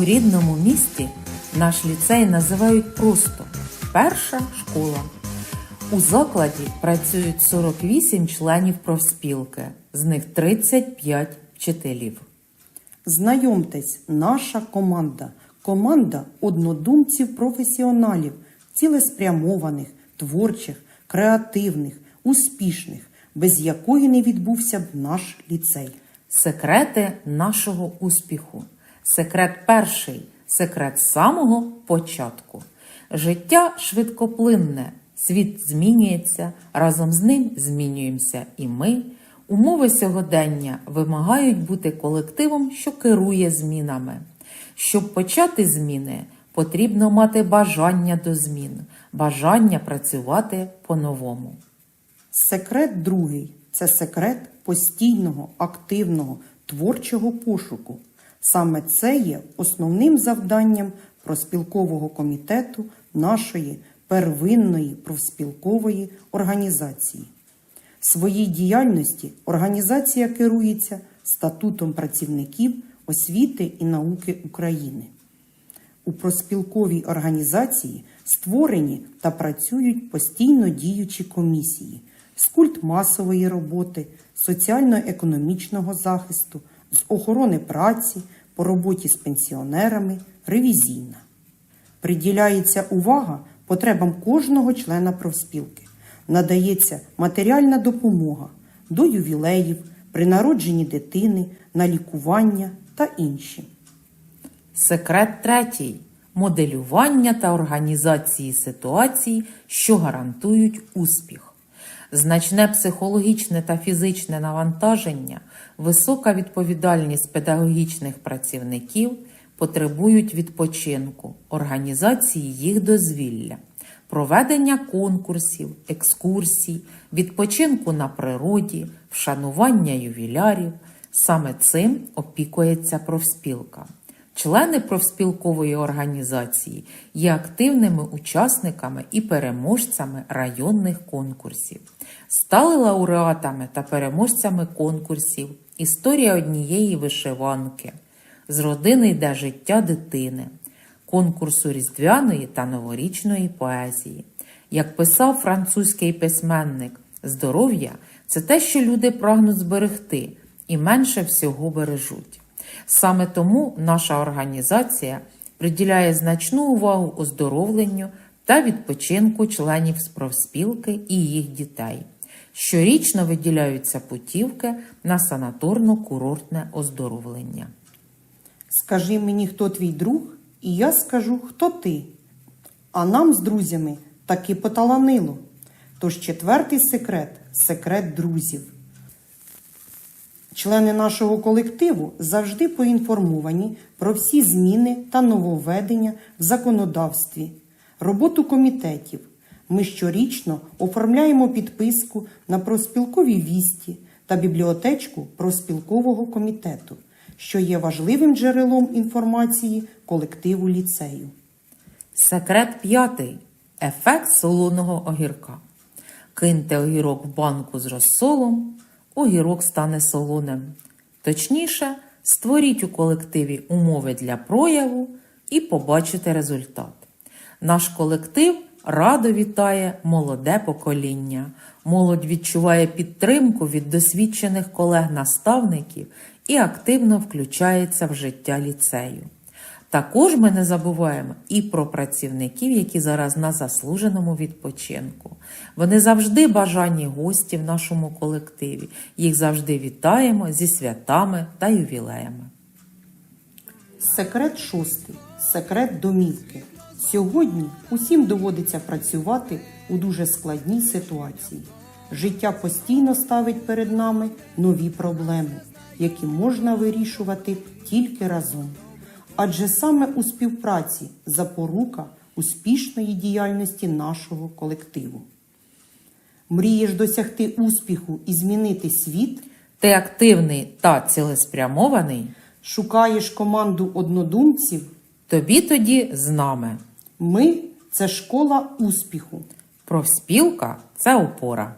У рідному місті наш ліцей називають просто перша школа. У закладі працюють 48 членів профспілки, з них 35 вчителів. Знайомтесь, наша команда. Команда однодумців-професіоналів, цілеспрямованих, творчих, креативних, успішних, без якої не відбувся б наш ліцей. Секрети нашого успіху. Секрет перший, секрет самого початку. Життя швидкоплинне, світ змінюється, разом з ним змінюємося і ми. Умови сьогодення вимагають бути колективом, що керує змінами. Щоб почати зміни, потрібно мати бажання до змін, бажання працювати по-новому. Секрет другий це секрет постійного, активного, творчого пошуку. Саме це є основним завданням проспілкового комітету нашої первинної профспілкової організації. В своїй діяльності організація керується статутом працівників освіти і науки України. У проспілковій організації створені та працюють постійно діючі комісії з культ масової роботи, соціально-економічного захисту, з охорони праці, по роботі з пенсіонерами, ревізійна. Приділяється увага потребам кожного члена профспілки. Надається матеріальна допомога до ювілеїв, при народженні дитини, на лікування та інші. Секрет третій моделювання та організації ситуацій, що гарантують успіх. Значне психологічне та фізичне навантаження, висока відповідальність педагогічних працівників потребують відпочинку, організації їх дозвілля, проведення конкурсів, екскурсій, відпочинку на природі, вшанування ювілярів. Саме цим опікується профспілка. Члени профспілкової організації є активними учасниками і переможцями районних конкурсів, стали лауреатами та переможцями конкурсів Історія однієї вишиванки, з родини йде життя дитини, конкурсу різдвяної та новорічної поезії. Як писав французький письменник, здоров'я це те, що люди прагнуть зберегти і менше всього бережуть. Саме тому наша організація приділяє значну увагу оздоровленню та відпочинку членів з профспілки і їх дітей. Щорічно виділяються путівки на санаторно-курортне оздоровлення. Скажи мені, хто твій друг, і я скажу, хто ти. А нам з друзями таки поталанило. Тож четвертий секрет секрет друзів. Члени нашого колективу завжди поінформовані про всі зміни та нововведення в законодавстві, роботу комітетів. Ми щорічно оформляємо підписку на проспілкові вісті та бібліотечку проспілкового комітету, що є важливим джерелом інформації колективу ліцею. Секрет п'ятий. Ефект солоного огірка. Киньте огірок в банку з розсолом, огірок стане солоним. Точніше, створіть у колективі умови для прояву і побачите результат. Наш колектив радо вітає молоде покоління. Молодь відчуває підтримку від досвідчених колег-наставників і активно включається в життя ліцею. Також ми не забуваємо і про працівників, які зараз на заслуженому відпочинку. Вони завжди бажані гості в нашому колективі. Їх завжди вітаємо зі святами та ювілеями. Секрет шостий секрет домівки. Сьогодні усім доводиться працювати у дуже складній ситуації. Життя постійно ставить перед нами нові проблеми, які можна вирішувати тільки разом. Адже саме у співпраці запорука успішної діяльності нашого колективу. Мрієш досягти успіху і змінити світ? Ти активний та цілеспрямований, Шукаєш команду однодумців? тобі тоді з нами. Ми це школа успіху. Профспілка це опора.